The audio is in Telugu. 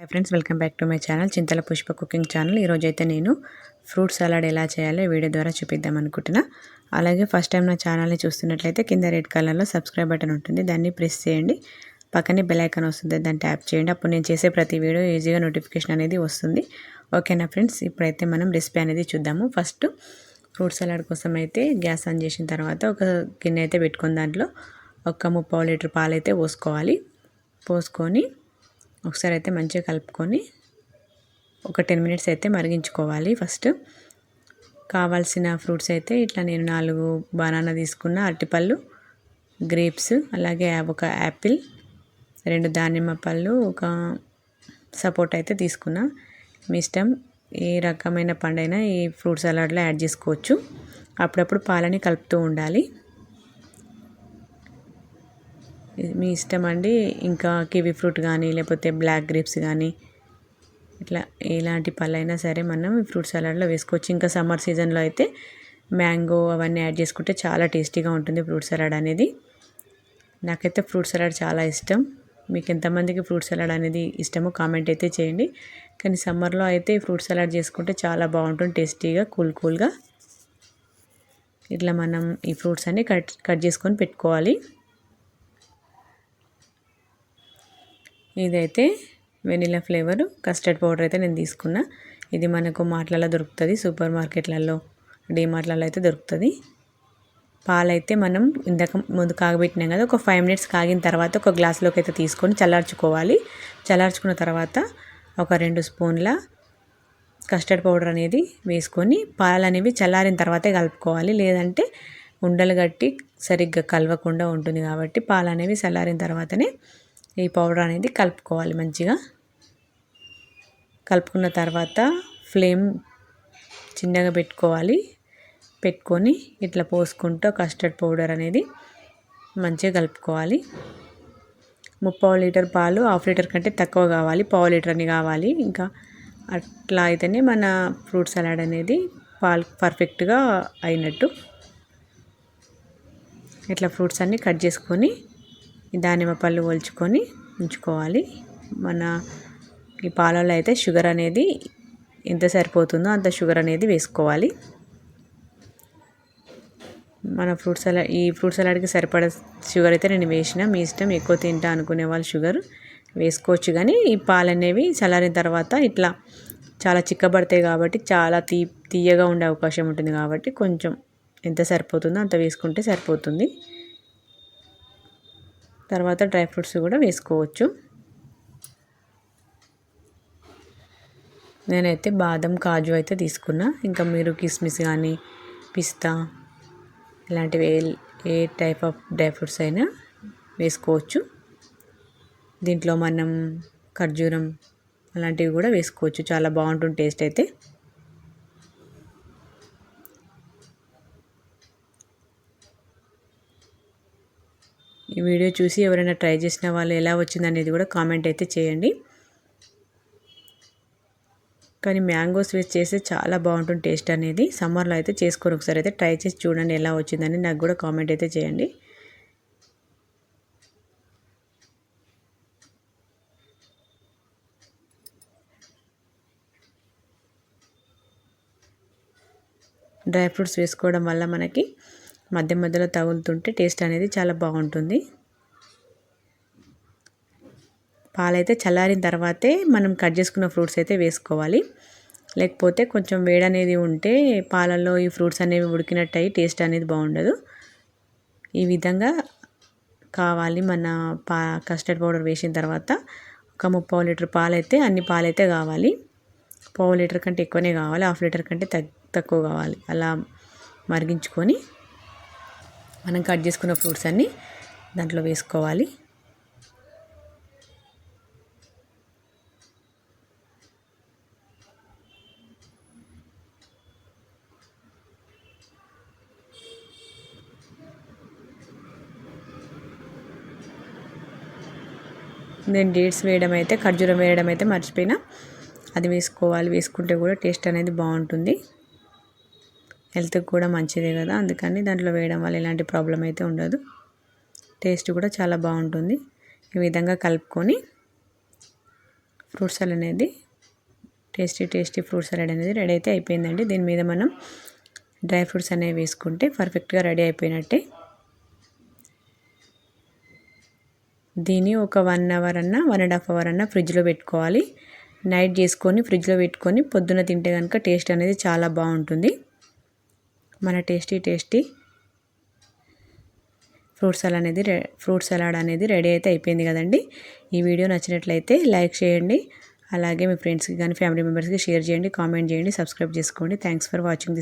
Hi friends welcome back to my channel Chintala Pushpa cooking channel ఈరోజు అయితే నేను ఫ్రూట్ సలాడ్ ఎలా చేయాలో వీడియో ద్వారా చూపిద్దాం అనుకుంటున్నా. అలాగే ఫస్ట్ టైం నా ఛానల్ని చూస్తున్నట్లయితే కింద రెడ్ కలర్లో సబ్స్క్రైబ్ బటన్ ఉంటుంది. దాన్ని ప్రెస్ చేయండి. పక్కనే బెల్ ఐకాన్ వస్తుంది. దాన్ని ట్యాప్ చేయండి. అప్పుడు నేను చేసే ప్రతి వీడియో ఈజీగా నోటిఫికేషన్ అనేది వస్తుంది. ఓకేనా ఫ్రెండ్స్? ఇప్పుడైతే మనం రెసిపీ అనేది చూద్దాము. ఫస్ట్ ఫ్రూట్ సలాడ్ కోసం అయితే గ్యాస్ ఆన్ చేసిన తర్వాత ఒక గిన్నె అయితే పెట్టుకుని దాంట్లో ఒక ముప్పావు లీటర్ పాలు అయితే పోసుకోవాలి. పోసుకొని ఒకసారి అయితే మంచిగా కలుపుకొని ఒక టెన్ మినిట్స్ అయితే మరిగించుకోవాలి ఫస్ట్. కావాల్సిన ఫ్రూట్స్ అయితే ఇట్లా నేను నాలుగు బనానా తీసుకున్న అరటిపళ్ళు గ్రేప్స్ అలాగే ఒక యాపిల్ రెండు దానిమ్మ పళ్ళు ఒక సపోర్ట్ అయితే తీసుకున్నా. మీ ఇష్టం ఏ రకమైన పండైనా ఈ ఫ్రూట్ సలాడ్లో యాడ్ చేసుకోవచ్చు. అప్పుడప్పుడు పాలని కలుపుతూ ఉండాలి. మీ ఇష్టం అండి? ఇంకా కివీ ఫ్రూట్ కానీ లేకపోతే బ్లాక్ గ్రేప్స్ కానీ ఇట్లా ఎలాంటి పళ్ళైనా సరే మనం ఫ్రూట్ సలాడ్లో వేసుకోవచ్చు. ఇంకా సమ్మర్ సీజన్లో అయితే మ్యాంగో అవన్నీ యాడ్ చేసుకుంటే చాలా టేస్టీగా ఉంటుంది ఫ్రూట్ సలాడ్ అనేది. నాకైతే ఫ్రూట్ సలాడ్ చాలా ఇష్టం. మీకు ఎంతమందికి ఫ్రూట్ సలాడ్ అనేది ఇష్టమో కామెంట్ అయితే చేయండి. కానీ సమ్మర్లో అయితే ఫ్రూట్ సలాడ్ చేసుకుంటే చాలా బాగుంటుంది టేస్టీగా కూల్ కూల్గా. ఇట్లా మనం ఈ ఫ్రూట్స్ అన్నీ కట్ కట్ చేసుకొని పెట్టుకోవాలి. ఇదైతే వెనిలా ఫ్లేవర్. కస్టర్డ్ పౌడర్ అయితే నేను తీసుకున్నా. ఇది మనకు మాటలలో దొరుకుతుంది. సూపర్ మార్కెట్లలో డీమార్ట్లలో అయితే దొరుకుతుంది. పాలైతే మనం ఇందాక ముందు కాగబెట్టినాం కదా ఒక ఫైవ్ మినిట్స్ కాగిన తర్వాత ఒక గ్లాస్లోకి అయితే తీసుకొని చల్లార్చుకోవాలి. చల్లార్చుకున్న తర్వాత ఒక రెండు స్పూన్ల కస్టర్డ్ పౌడర్ అనేది వేసుకొని పాలు అనేవి చల్లారిన తర్వాతే కలుపుకోవాలి. లేదంటే ఉండలు గట్టి సరిగ్గా కలవకుండా ఉంటుంది కాబట్టి పాలు అనేవి చల్లారిన తర్వాతనే ఈ పౌడర్ అనేది కలుపుకోవాలి మంచిగా. కలుపుకున్న తర్వాత ఫ్లేమ్ చిన్నగా పెట్టుకోవాలి. పెట్టుకొని ఇట్లా పోసుకుంటూ కస్టర్డ్ పౌడర్ అనేది మంచిగా కలుపుకోవాలి. ముప్పావు లీటర్ పాలు హాఫ్ లీటర్ కంటే తక్కువ కావాలి. పావు లీటర్ అని కావాలి. ఇంకా అట్లా అయితేనే మన ఫ్రూట్ సలాడ్ అనేది పాలు పర్ఫెక్ట్గా అయినట్టు. ఇట్లా ఫ్రూట్స్ అన్నీ కట్ చేసుకొని దానిమ్మ పళ్ళు ఒలుచుకొని ఉంచుకోవాలి. మన ఈ పాలలో అయితే షుగర్ అనేది ఎంత సరిపోతుందో అంత షుగర్ అనేది వేసుకోవాలి. మన ఫ్రూట్ సలాడ్ ఈ ఫ్రూట్ సలాడ్కి సరిపడ షుగర్ అయితే నేను వేసిన. మీ ఇష్టం ఎక్కువ తింటా అనుకునే వాళ్ళు షుగర్ వేసుకోవచ్చు. కానీ ఈ పాలు అనేవి చల్లారిన తర్వాత ఇట్లా చాలా చిక్కబడతాయి కాబట్టి చాలా తీ తీయగా ఉండే అవకాశం ఉంటుంది కాబట్టి కొంచెం ఎంత సరిపోతుందో అంత వేసుకుంటే సరిపోతుంది. తర్వాత డ్రై ఫ్రూట్స్ కూడా వేసుకోవచ్చు. నేనైతే బాదం కాజు అయితే తీసుకున్నా. ఇంకా మీరు కిస్మిస్ కానీ పిస్తా ఇలాంటివి ఏ ఏ టైప్ ఆఫ్ డ్రై ఫ్రూట్స్ అయినా వేసుకోవచ్చు. దీంట్లో మనం ఖర్జూరం అలాంటివి కూడా వేసుకోవచ్చు. చాలా బాగుంటుంది టేస్ట్ అయితే. ఈ వీడియో చూసి ఎవరైనా ట్రై చేసిన వాళ్ళు ఎలా వచ్చింది అనేది కూడా కామెంట్ అయితే చేయండి. కానీ మ్యాంగోస్ వేస్ట్ చేస్తే చాలా బాగుంటుంది టేస్ట్ అనేది. సమ్మర్లో అయితే చేసుకొని ఒకసారి అయితే ట్రై చేసి చూడండి ఎలా వచ్చిందని నాకు కూడా కామెంట్ అయితే చేయండి. డ్రై ఫ్రూట్స్ వేసుకోవడం వల్ల మనకి మధ్య మధ్యలో తగులుతుంటే టేస్ట్ అనేది చాలా బాగుంటుంది. పాలైతే చల్లారిన తర్వాతే మనం కట్ చేసుకున్న ఫ్రూట్స్ అయితే వేసుకోవాలి. లేకపోతే కొంచెం వేడి అనేది ఉంటే పాలల్లో ఈ ఫ్రూట్స్ అనేవి ఉడికినట్టు అయ్యి టేస్ట్ అనేది బాగుండదు. ఈ విధంగా కావాలి మన పా కస్టర్డ్ పౌడర్ వేసిన తర్వాత ఒక ముప్పావు లీటర్ పాలైతే అన్ని పాలైతే కావాలి. పావు లీటర్ కంటే ఎక్కువనే కావాలి హాఫ్ లీటర్ కంటే తక్కువ కావాలి. అలా మరిగించుకొని మనం కట్ చేసుకున్న ఫ్రూట్స్ అన్నీ దాంట్లో వేసుకోవాలి. నేను డేట్స్ వేయడం అయితే ఖర్జూరం వేయడం అయితే మర్చిపోయినా. అది వేసుకోవాలి వేసుకుంటే కూడా టేస్ట్ అనేది బాగుంటుంది. హెల్త్కి కూడా మంచిదే కదా. అందుకని దాంట్లో వేయడం వల్ల ఎలాంటి ప్రాబ్లం అయితే ఉండదు. టేస్ట్ కూడా చాలా బాగుంటుంది. ఈ విధంగా కలుపుకొని ఫ్రూట్ సలాడ్ అనేది టేస్టీ టేస్టీ ఫ్రూట్ సలాడ్ అనేది రెడీ అయితే అయిపోయిందండి. దీని మీద మనం డ్రై ఫ్రూట్స్ అనేవి వేసుకుంటే పర్ఫెక్ట్గా రెడీ అయిపోయినట్టే. దీన్ని ఒక వన్ అవర్ అన్న వన్ అండ్ హాఫ్ అవర్ అన్న ఫ్రిడ్జ్లో పెట్టుకోవాలి. నైట్ చేసుకొని ఫ్రిడ్జ్లో పెట్టుకొని పొద్దున తింటే కనుక టేస్ట్ అనేది చాలా బాగుంటుంది. మన టేస్టీ టేస్టీ ఫ్రూట్ సలాడ్ అనేది ఫ్రూట్ సలాడ్ అనేది రెడీ అయితే అయిపోయింది కదండి. ఈ వీడియో నచ్చినట్లయితే లైక్ చేయండి. అలాగే మీ ఫ్రెండ్స్కి కానీ ఫ్యామిలీ మెంబర్స్కి షేర్ చేయండి కామెంట్ చేయండి సబ్స్క్రైబ్ చేసుకోండి. Thanks for watching